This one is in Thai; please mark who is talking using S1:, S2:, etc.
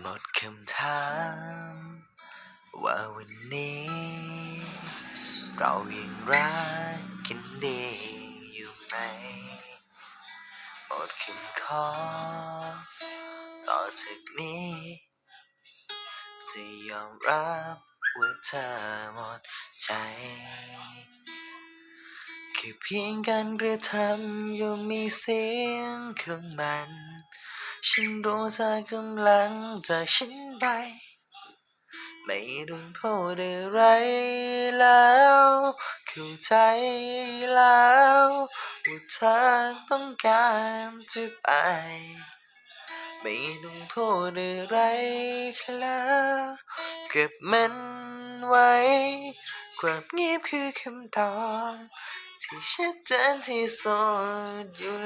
S1: หมดคำถาม ว่าวันนี้ เรายังรักกันดีอยู่ไหมหมดคำขอต่อจากนี้ จะยอมรับว่าเธอหมดใจแค่เพียงการกระทำย่อมมีเสียงของมัน ฉันรู้เธอกำลังจากฉันไป ไม่ต้องพูดอะไรแล้วเข้าใจแล้วว่าเธอต้องการจะไป ไม่ต้องพูดอะไรแล้วเก็บมันไว้ ความเงียบคือคำตอบที่ชัดเจนที่สุดอยู่